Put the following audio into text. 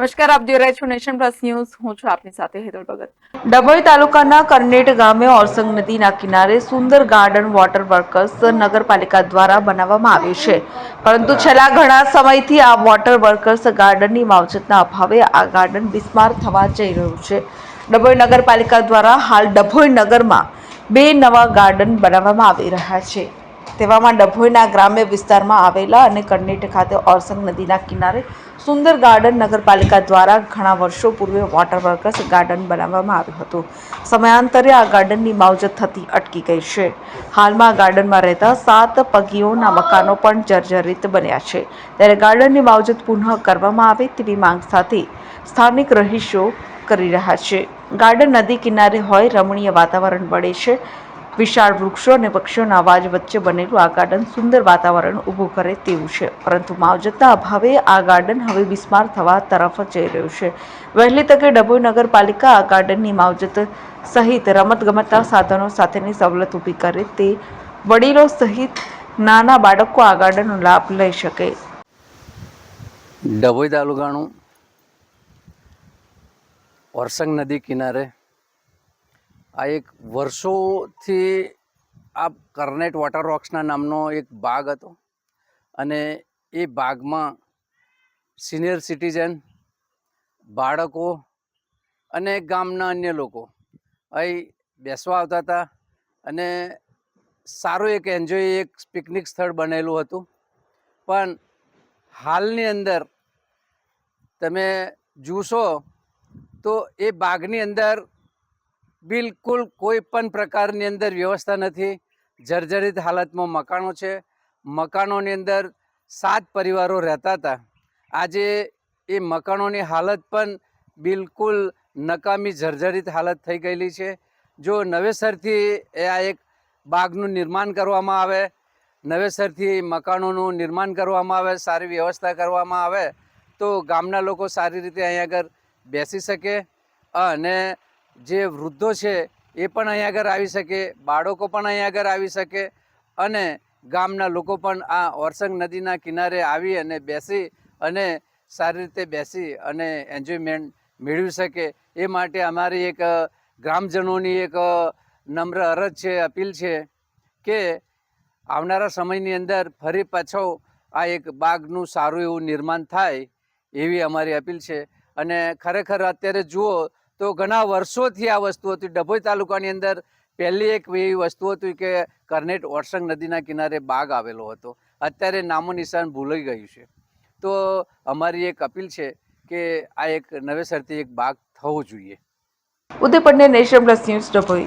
નમસ્કાર, આપ જોઈ રહ્યા છો નેશન પ્લસ ન્યૂઝ. હું છું આપની સાથે હેતલ ભગત. ડભોઈ તાલુકાના કરનેટ ગામે ઓરસંગ નદીના કિનારે સુંદર ગાર્ડન વોટર વર્કર્સ નગરપાલિકા દ્વારા બનાવવામાં આવ્યું છે. પરંતુ છેલ્લા ઘણા સમયથી આ વોટર વર્કર્સ ગાર્ડનની માવજતના અભાવે આ ગાર્ડન બિસ્માર થવા જઈ રહ્યું છે. ડભોઈ નગરપાલિકા દ્વારા હાલ ડભોઈ નગરમાં બે નવા ગાર્ડન બનાવવામાં આવી રહ્યા છે. તેવામાં ડભોઈના ગ્રામ્ય વિસ્તારમાં આવેલા અને કન્નેટ ખાતે ઓરસંગ નદીના કિનારે સુંદર ગાર્ડન નગરપાલિકા દ્વારા ઘણા વર્ષો પૂર્વે વોટર વર્કર્સ ગાર્ડન બનાવવામાં આવ્યું હતું. સમયાંતરે આ ગાર્ડનની માવજત થતી અટકી ગઈ છે. હાલમાં ગાર્ડનમાં રહેતા સાત પગીઓના મકાનો પણ જર્જરિત બન્યા છે. ત્યારે ગાર્ડનની માવજત પુનઃ કરવામાં આવે તેવી માંગ સાથે સ્થાનિક રહીશો કરી રહ્યા છે. ગાર્ડન નદી કિનારે હોય રમણીય વાતાવરણ બળે છે. વિશાળ વૃક્ષો અને પક્ષીઓના અવાજ વચ્ચે બનેલું આ ગાર્ડન સુંદર વાતાવરણ ઊભું કરે તેવું છે. પરંતુ માવજતના અભાવે આ ગાર્ડન હવે બિસ્માર થવા તરફ જઈ રહ્યું છે. વહેલી તકે ડભોઈ નગરપાલિકા આ ગાર્ડનની માવજત સહિત રમતગમતના સાધનો સાથેની સવલત ઊભી કરે તે વડીલો સહિત નાના બાળકો આ ગાર્ડનનો લાભ લઈ શકે. ડભોઈ તાલુકાનું વરસંગ નદી કિનારે આ એક વર્ષોથી આ કર્નેટ વોટર રોક્સના નામનો એક બાગ હતો અને એ બાગમાં સિનિયર સિટીઝન, બાળકો અને ગામના અન્ય લોકો અહીં બેસવા આવતા હતા અને સારું એક એન્જોય, એક પિકનિક સ્થળ બનેલું હતું. પણ હાલની અંદર તમે જોશો તો એ બાગની અંદર બિલકુલ કોઈ પણ પ્રકારની અંદર વ્યવસ્થા નથી. જર્જરિત હાલતમાં મકાનો છે. મકાનોની અંદર સાત પરિવારો રહેતા હતા. આજે એ મકાનોની હાલત પણ બિલકુલ નકામી જર્જરિત હાલત થઈ ગયેલી છે. જો નવેસરથી આ એક બાગનું નિર્માણ કરવામાં આવે, નવેસરથી મકાનોનું નિર્માણ કરવામાં આવે, સારી વ્યવસ્થા કરવામાં આવે, તો ગામના લોકો સારી રીતે અહીંયા આગળ બેસી શકે અને જે વૃદ્ધો છે એ પણ અહીંયા આગળ આવી શકે, બાળકો પણ અહીંયા આગળ આવી શકે અને ગામના લોકો પણ આ ઓરસંગ નદીના કિનારે આવી અને બેસી અને સારી રીતે બેસી અને એન્જોયમેન્ટ મેળવી શકે. એ માટે અમારી એક ગ્રામજનોની એક નમ્ર અરજ છે, અપીલ છે કે આવનારા સમયની અંદર ફરી પાછો આ એક બાગનું સારું એવું નિર્માણ થાય એવી અમારી અપીલ છે. અને ખરેખર અત્યારે જુઓ તો ઘણા વર્ષોથી આ વસ્તુ હતી. ડભોઈ તાલુકાની અંદર પહેલી એક એવી વસ્તુ હતી કે કરનેટ ઓરસંગ નદીના કિનારે બાગ આવેલો હતો. અત્યારે નામો નિશાન ભૂલાઈ ગયું છે. તો અમારી એક અપીલ છે કે આ એક નવેસરથી એક બાગ થવો જોઈએ. Uday Pandya nation plus news Dabhoi.